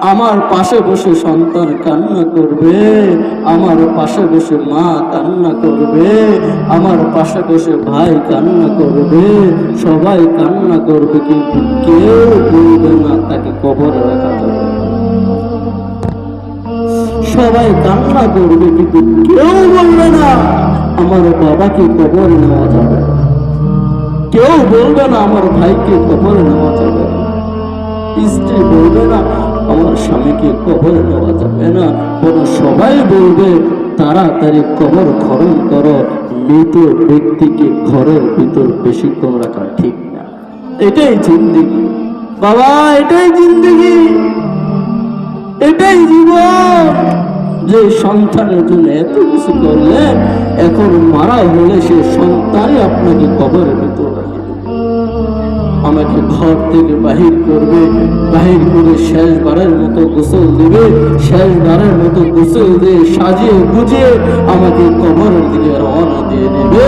আমার পাশে বসে সন্তান কান্না করবে। আমার পাশে বসে মা কান্না করবে। আমার পাশে বসে ভাই কান্না করবে। সবাই কান্না করবে, কিন্তু কেউ বলবে না, তাকে কবরে রাখা যাবে। সবাই কান্না করবে, কিন্তু কেউ বলবে না, আমার বাবাকে কবরে নেওয়া যাবে। কেউ বলবে না, আমার ভাইকে কবরে নেওয়া যাবে। স্ত্রী বলবে না স্বামীকে কবর নেওয়া যাবে না। বরং সবাই বলবে, তাড়াতাড়ি কবর খরণ করো। মৃত ব্যক্তিকে ঘরের ভিতর বেশিক্ষণ রাখা ঠিক না। এটাই জিন্দিগি। বাবা, এটাই জিন্দিগি। এটাই জীবন। যে সন্তানের জন্য এত কিছু করলেন এখন মারা হলে সে সন্তানই আপনাকে কবরের ভিতর রাখে ঘর থেকে বাহির করবে, বাহির করে শেষবারের মতো গোসল দেবে, শেষবারের মতো গোসল দিয়ে সাজিয়ে গুজিয়ে আমাকে কবরের দিকে রওনা দিয়ে দেবে।